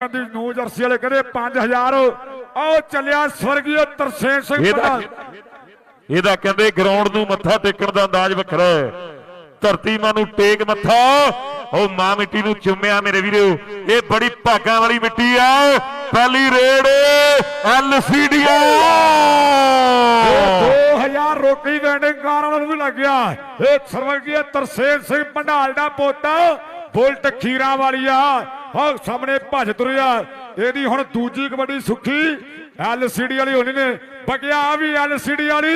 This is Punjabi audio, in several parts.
ਦੀ ਨਿਊ ਜਰਸੀ ਵਾਲੇ ਕਹਿੰਦੇ 5000 ਆਓ ਚੱਲਿਆ ਸਵਰਗੀ ਤਰਸੇਮ ਸਿੰਘ ਇਹਦਾ ਇਹਦਾ ਕਹਿੰਦੇ ਗਰਾਊਂਡ ਨੂੰ ਮੱਥਾ ਟੇਕਣ ਦਾ ਅੰਦਾਜ਼ ਵੱਖਰਾ ਹੈ। ਧਰਤੀ ਮਾਂ ਨੂੰ ਟੇਕ ਮੱਥਾ। ਉਹ ਮਾਂ ਮਿੱਟੀ ਨੂੰ ਚੁੰਮਿਆ ਮੇਰੇ ਵੀਰੋ। ਇਹ ਬੜੀ ਭਾਗਾਂ ਵਾਲੀ ਮਿੱਟੀ ਆ। ਪਹਿਲੀ ਰੇਡ ਐਲਸੀਡੀਆ। 2000 ਰੋਕੀ ਵੈਂਡਿੰਗ ਕਾਰ ਵਾਲਾ ਨੂੰ ਵੀ ਲੱਗ ਗਿਆ। ਇਹ ਸਵਰਗੀ ਤਰਸੇਮ ਸਿੰਘ ਪੰਡਾਲ ਦਾ ਪੁੱਤ। ਬੁਲਟ ਖੀਰਾ ਵਾਲੀ ਆ ਸਾਹਮਣੇ ਭੱਜ ਤੁਰਿਆ। ਇਹਦੀ ਹੁਣ ਦੂਜੀ ਕਬੱਡੀ ਸੁੱਖੀ। ਐਲਸੀਡੀ ਵਾਲੀ ਹੋਣੀ ਨੇ। ਬਗਿਆ ਵੀ ਐਲਸੀਡੀ ਵਾਲੀ।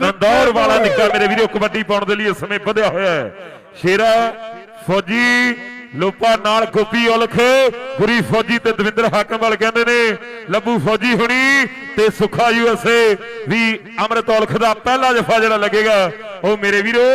ਨੰਦੌਰ ਵਾਲਾ ਨਿੱਕਾ ਮੇਰੇ ਵੀਰੋ, ਕਬੱਡੀ ਪਾਉਣ ਦੇ ਲਈ ਇਸ ਸਮੇਂ ਵਧਿਆ ਹੋਇਆ ਹੈ। ਸ਼ੇਰਾ, ਫੌਜੀ, ਲੋਪਾ ਨਾਲ ਗੋਪੀ ਉਲਖ। ਗੁਰੀ ਫੌਜੀ ਤੇ ਦਵਿੰਦਰ ਹਾਕਮ ਵਾਲ ਕਹਿੰਦੇ ਨੇ, ਲੱਭੂ ਫੌਜੀ ਹੁਣੀ ਤੇ ਸੁਖਾ ਯੂਐਸਏ ਵੀ ਅਮਰਤ ਉਲਖ ਦਾ ਪਹਿਲਾ ਜਫਾ ਜਿਹੜਾ ਲੱਗੇਗਾ, ਉਹ ਮੇਰੇ ਵੀਰੋ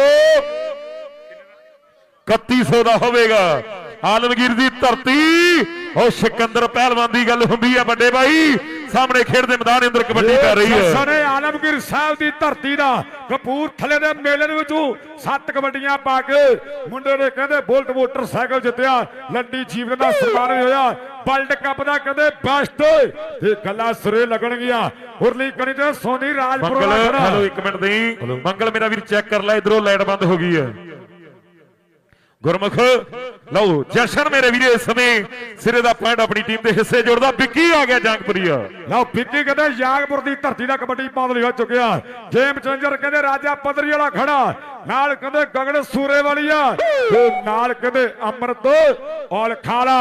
3100 ਦਾ ਹੋਵੇਗਾ। ਆਲਮਗੀਰ ਦੀ ਧਰਤੀ। ਉਹ ਸਿਕੰਦਰ ਪਹਿਲਵਾਨ ਦੀ ਗੱਲ ਹੁੰਦੀ ਆ ਵੱਡੇ ਭਾਈ ਸਾਹਮਣੇ ਖੇਡ ਦੇ ਮੈਦਾਨ ਅੰਦਰ ਕਬੱਡੀ ਕਰ ਰਹੀ ਹੈ। ਸਨੇ ਆਲਮਗੀਰ ਸਾਹਿਬ ਦੀ ਧਰਤੀ ਦਾ ਕਪੂਰਥਲੇ ਦੇ ਮੇਲੇ ਦੇ ਵਿੱਚੋਂ ਸੱਤ ਕਬੱਡੀਆਂ ਪਾ ਕੇ ਮੁੰਡੇ ਨੇ ਕਹਿੰਦੇ ਬੁਲਟ ਮੋਟਰਸਾਈਕਲ ਜਿੱਤਿਆ ਲੰਡੀ ਜੀਵਨ ਦਾ ਸਨਮਾਨ ਹੋਇਆ। ਵਰਲਡ ਕੱਪ ਦਾ ਕਹਿੰਦੇ ਬੈਸਟ ਇਹ ਗੱਲਾਂ ਸਿਰੇ ਲੱਗਣਗੀਆਂ। ਉਰਲੀ ਕਣੀ ਤੇ ਸੋਨੀ ਰਾਜਪੁਰ ਮੰਗਲ। ਹੈਲੋ ਮਿੰਟ ਦੇਈ ਮੰਗਲ ਮੇਰਾ ਵੀਰ ਚੈੱਕ ਕਰ ਲੈ ਇਧਰੋਂ ਲਾਈਟ ਬੰਦ ਹੋ ਗਈ ਹੈ। ਗੁਰਮੁਖ, ਲਓ, ਜਸ਼ਨ ਮੇਰੇ ਵੀਰੇ ਇਸ ਸਮੇਂ ਸਿਰੇ ਦਾ ਪੁਆਇੰਟ ਆਪਣੀ ਟੀਮ ਦੇ ਹਿੱਸੇ ਜੋੜਦਾ। ਵਿੱਕੀ ਆ ਗਿਆ ਜੰਗਪੁਰੀਆ। ਲਓ, ਵਿੱਕੀ ਕਹਿੰਦੇ, ਯਾਗਪੁਰ ਦੀ ਧਰਤੀ ਦਾ ਕਬੱਡੀ ਪਾਉਣ ਹੋ ਚੁੱਕਿਆ। ਗੇਮ ਚੇਂਜਰ ਕਹਿੰਦੇ, ਰਾਜਾ ਪਦਰੀ ਵਾਲਾ ਖੜਾ। ਨਾਲ ਕਹਿੰਦੇ ਗਗਨ ਸੂਰੇ ਵਾਲੀ ਆ ਤੇ ਨਾਲ ਕਹਿੰਦੇ ਅਮਰਤ ਔਲ ਖਾਲਾ।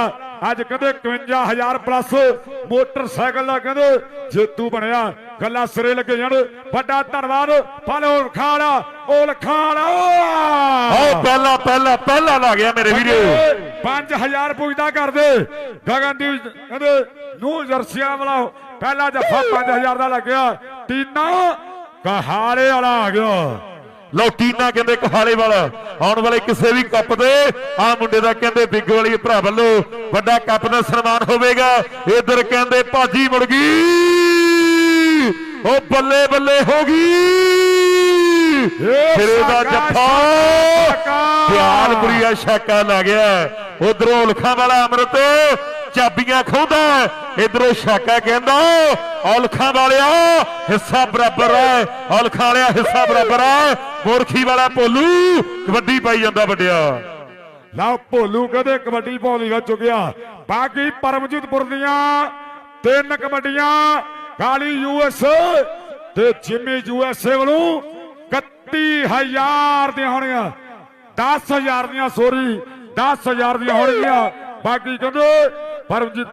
ਅੱਜ ਕਹਿੰਦੇ 51000 ਪਲੱਸ ਮੋਟਰਸਾਈਕਲ ਦਾ ਕਹਿੰਦੇ ਜੇਤੂ ਬਣਿਆ। ਗੱਲਾਂ ਸਿਰੇ ਲੱਗੇ ਜਾਣ। ਵੱਡਾ ਧੰਨਵਾਦ ਫਲ ਖਾਲਾ ਔਲ ਖਾਲਾ। ਆਓ ਪਹਿਲਾ ਪਹਿਲਾ ਪਹਿਲਾ ਲਾ ਗਿਆ ਮੇਰੇ ਵੀਰੇ। 5000 ਪੁੱਜਦਾ ਕਰਦੇ ਗਗਨਦੀਪ ਕਹਿੰਦੇ ਨੂੰ ਜਰਸੀਆਂ ਵਾਲਾ ਪਹਿਲਾ ਜੱਫਾ 5000 ਦਾ ਲੱਗਿਆ। ਟੀਨਾ ਕਹਾਲੇ ਵਾਲਾ ਆ ਗਿਆ। ਲਓ ਟੀਨਾ ਕਹਿੰਦੇ ਕਹਾਲੇ ਵਾਲਾ ਆਉਣ ਵਾਲੇ ਕਿਸੇ ਵੀ ਕੱਪ ਦੇ ਆ ਮੁੰਡੇ ਦਾ ਕਹਿੰਦੇ ਬਿੱਗ ਵਾਲੀ ਭਰਾ ਵੱਲੋਂ ਵੱਡਾ ਕੱਪ ਦਾ ਸਨਮਾਨ ਹੋਵੇਗਾ। ਇਧਰ ਕਹਿੰਦੇ ਭਾਜੀ ਮੁੜ ਗਈ ਉਹ ਬੱਲੇ ਬੱਲੇ ਹੋ ਗਈ। ਫਿਰ ਸਾਕਾ, ਜੱਫਾ ਸਾਕਾ। ਪਿਆਲਪੁਰੀਆ ਛਾਕਾ ਲੱਗ ਗਿਆ। ਉਧਰੋਂ ਲਖਾਂ ਵਾਲਾ ਅਮਰਤ ਚਾਬੀਆਂ ਖੋਦਾ ਇਧਰੋਂ ਛਾਕਾ ਕਹਿੰਦਾ ਔਲਖਾਂ ਵਾਲਿਆ ਹਿੱਸਾ ਬਰਾਬਰ ਹੈ ਔਲਖਾਂ ਵਾਲਿਆ ਹਿੱਸਾ ਬਰਾਬਰ ਹੈ। ਮੋਰਖੀ ਵਾਲਾ ਭੋਲੂ, ਕਬੱਡੀ ਪਾਈ ਜਾਂਦਾ ਵੱਡਿਆ। ਲਓ, ਭੋਲੂ ਕਹਿੰਦੇ ਕਬੱਡੀ ਪਾਉਣ ਲਈ ਚੁੱਕਿਆ। ਬਾਕੀ ਪਰਮਜੀਤਪੁਰ ਦੀਆਂ ਤਿੰਨ ਕਬੱਡੀਆਂ ਕਾਲੀ ਯੂਐਸ ਤੇ ਜਿਮੀ ਯੂਐਸਏ ਵੱਲੋਂ 31000 ਦੀਆਂ ਹੋਣਗੀਆਂ। 10000 ਦੀਆਂ ਸੋਰੀ 10000 ਦੀਆਂ ਹੋਣਗੀਆਂ। ਬਾਕੀ ਕਹਿੰਦੇ ਪਰਮਜੀਤ